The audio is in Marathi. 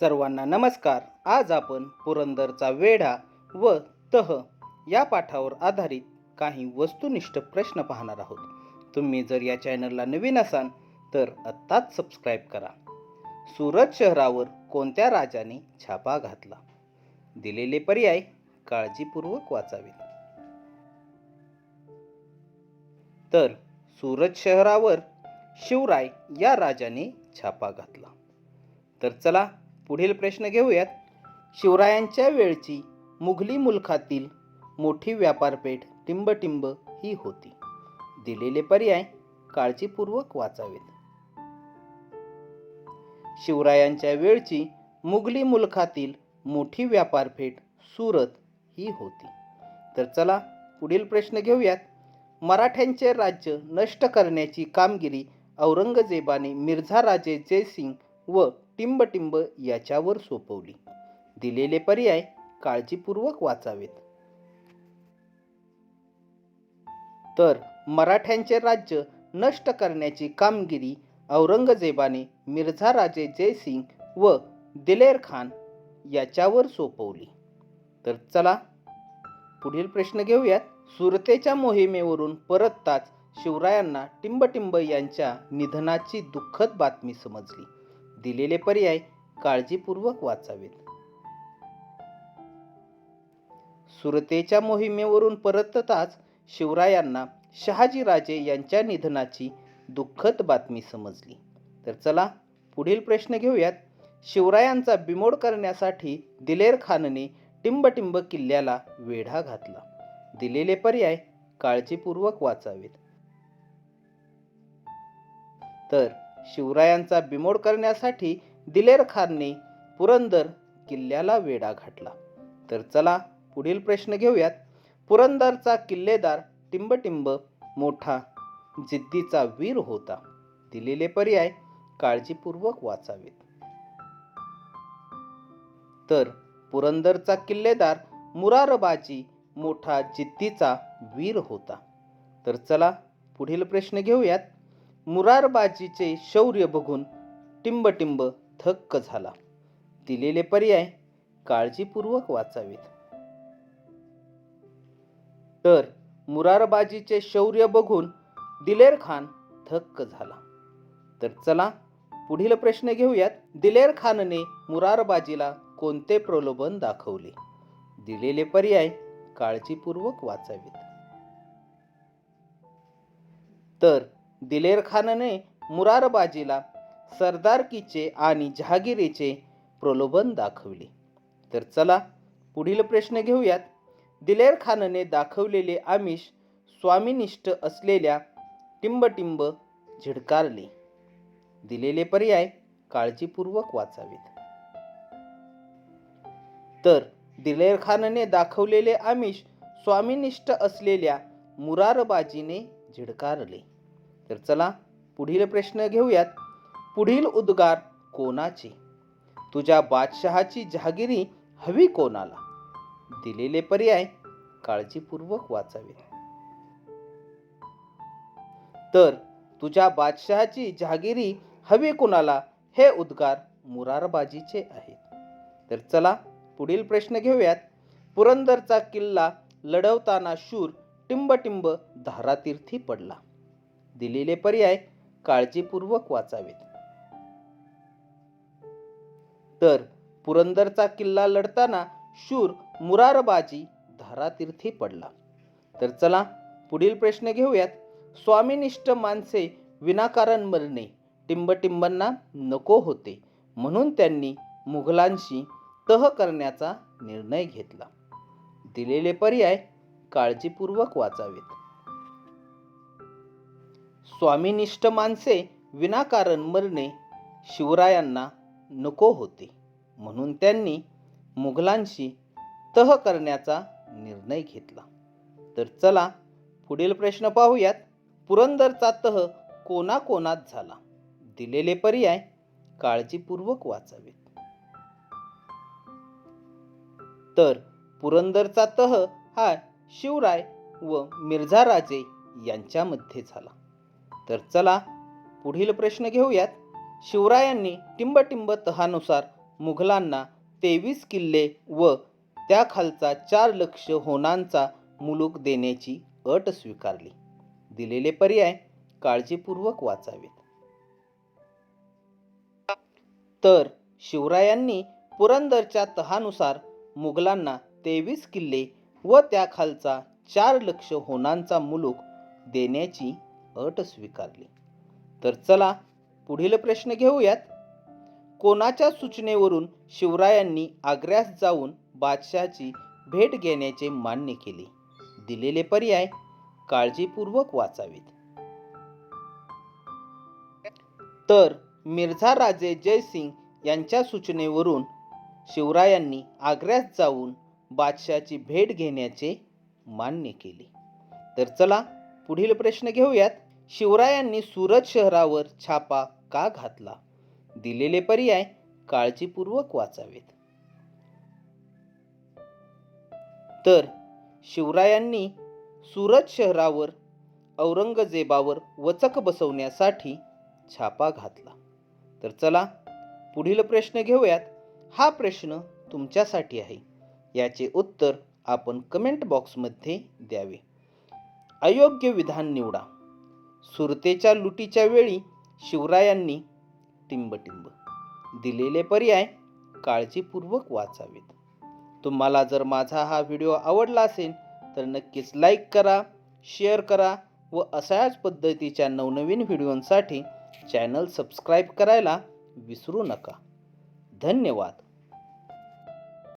सर्वांना नमस्कार. आज आपण पुरंदरचा वेढा व तह या पाठावर आधारित काही वस्तुनिष्ठ प्रश्न पाहणार आहोत. तुम्ही जर या चॅनलला नवीन असाल तर आत्ताच सबस्क्राईब करा. सुरत शहरावर कोणत्या राजाने छापा घातला? दिलेले पर्याय काळजीपूर्वक वाचावेत. तर सुरत शहरावर शिवराय या राजाने छापा घातला. तर चला पुढील प्रश्न घेऊयात. शिवरायांच्या वेळची मुघली मुलखातील मोठी व्यापारपेठ टिंबटिंब ही होती. दिलेले पर्याय काळजीपूर्वक वाचावेत. शिवरायांच्या वेळची मुघली मुलखातील मोठी व्यापारपेठ सुरत ही होती. तर चला पुढील प्रश्न घेऊयात. मराठ्यांचे राज्य नष्ट करण्याची कामगिरी औरंगजेबाने मिर्झा राजे जयसिंग व टिंबटिंब याच्यावर सोपवली. दिलेले पर्याय काळजीपूर्वक वाचावेत. तर मराठ्यांचे राज्य नष्ट करण्याची कामगिरी औरंगजेबाने मिर्झा राजे जयसिंग व दिलेर खान याच्यावर सोपवली. तर चला पुढील प्रश्न घेऊयात. सुरतेच्या मोहिमेवरून परतताच शिवरायांना टिंबटिंब यांच्या निधनाची दुःखद बातमी समजली. दिलेले पर्याय काळजीपूर्वक वाचावेत. सुरतेच्या मोहिमेवरून परतताच शिवरायांना शहाजीराजे यांच्या निधनाची दुःखद बातमी समजली. तर चला पुढील प्रश्न घेऊयात. शिवरायांचा बिमोड करण्यासाठी दिलेर खानने टिंबटिंब किल्ल्याला वेढा घातला. दिलेले पर्याय काळजीपूर्वक वाचावेत. तर शिवरायांचा बिमोड करण्यासाठी दिलेर खानने पुरंदर किल्ल्याला वेढा घातला. तर चला पुढील प्रश्न घेऊयात. पुरंदरचा किल्लेदार टिंबटिंब मोठा जिद्दीचा वीर होता. दिलेले पर्याय काळजीपूर्वक वाचावेत. तर पुरंदरचा किल्लेदार मुरारबाजी मोठा जिद्दीचा वीर होता. तर चला पुढील प्रश्न घेऊयात. मुरारबाजीचे शौर्य बघून टिंबटिंब थक्क झाला. दिलेले पर्याय काळजीपूर्वक वाचावेत. तर मुरारबाजीचे शौर्य बघून दिलेर खान थक्क झाला. तर चला पुढील प्रश्न घेऊयात. दिलेर खानने मुरारबाजीला कोणते प्रलोभन दाखवले? दिलेले पर्याय काळजीपूर्वक वाचावेत. तर दिलेर खानने मुरारबाजीला सरदारकीचे आणि जहागिरीचे प्रलोभन दाखवले. तर चला पुढील प्रश्न घेऊयात. दिलेर खानने दाखवलेले आमिष स्वामीनिष्ठ असलेल्या टिंबटिंब झिडकारले. दिलेले पर्याय काळजीपूर्वक वाचावेत. तर दिलेर खानने दाखवलेले आमिष स्वामीनिष्ठ असलेल्या मुरारबाजीने झिडकारले. तर चला पुढील प्रश्न घेऊयात. पुढील उद्गार कोणाचे? तुझ्या बादशहाची जहागिरी हवी कोणाला? दिलेले पर्याय काळजीपूर्वक वाचावे. तर तुझ्या बादशहाची जहागिरी हवी कोणाला? हे उद्गार मुरारबाजीचे आहेत. तर चला पुढील प्रश्न घेऊयात. पुरंदरचा किल्ला लढवताना शूर टिंबटिंब धारातीर्थी पडला. दिलेले पर्याय काळजीपूर्वक वाचावेत. तर पुरंदरचा किल्ला लढताना शूर मुरारबाजी धारातीर्थी पडला. तर चला पुढील प्रश्न घेऊयात. स्वामीनिष्ठ माणसे विनाकारण मरणे टिंबटिंबांना नको होते म्हणून त्यांनी मुघलांशी तह करण्याचा निर्णय घेतला. दिलेले पर्याय काळजीपूर्वक वाचावेत. स्वामीनिष्ठ माणसे विनाकारण मरणे शिवरायांना नको होते. म्हणून त्यांनी मुघलांशी तह करण्याचा निर्णय घेतला. तर चला पुढील प्रश्न पाहूयात. पुरंदरचा तह कोणाकोणात झाला? दिलेले पर्याय काळजीपूर्वक वाचावेत. तर पुरंदरचा तह हा शिवराय व मिर्झा राजे यांच्यामध्ये झाला. तर चला पुढील प्रश्न घेऊयात. शिवरायांनी टिंबटिंब तहानुसार मुघलांना तेवीस किल्ले व त्याखालचा चार लक्ष होनांचा मुलूक देण्याची अट स्वीकारली. दिलेले पर्याय काळजीपूर्वक वाचावेत. तर शिवरायांनी पुरंदरच्या तहानुसार मुघलांना तेवीस किल्ले व त्याखालचा चार लक्ष होनांचा मुलूक देण्याची अट स्वीकारली. तर चला पुढील प्रश्न घेऊयात. कोणाच्या सूचनेवरून शिवरायांनी आग्र्यास जाऊन बादशाची भेट घेण्याचे मान्य केले? दिलेले पर्याय काळजीपूर्वक वाचावेत. तर मिर्झा राजे जयसिंग यांच्या सूचनेवरून शिवरायांनी आग्र्यास जाऊन बादशाची भेट घेण्याचे मान्य केले. तर चला पुढील प्रश्न घेऊयात. शिवरायांनी सुरत शहरावर छापा का घातला? दिलेले पर्याय काळजीपूर्वक वाचावेत. तर शिवरायांनी सुरत शहरावर औरंगजेबावर वचक बसवण्यासाठी छापा घातला. तर चला पुढील प्रश्न घेऊयात. हा प्रश्न तुमच्यासाठी आहे. याचे उत्तर आपण कमेंट बॉक्समध्ये द्यावे. अयोग्य विधान निवडा. सुरतेच्या लुटीच्या वेळी शिवरायांनी टिंबटिंब दिलेले पर्याय काळजीपूर्वक वाचावेत. तुम्हाला जर माझा हा व्हिडिओ आवडला असेल तर नक्कीच लाईक करा शेअर करा व अशाच पद्धतीच्या नवनवीन व्हिडिओंसाठी चॅनल सबस्क्राईब करायला विसरू नका. धन्यवाद.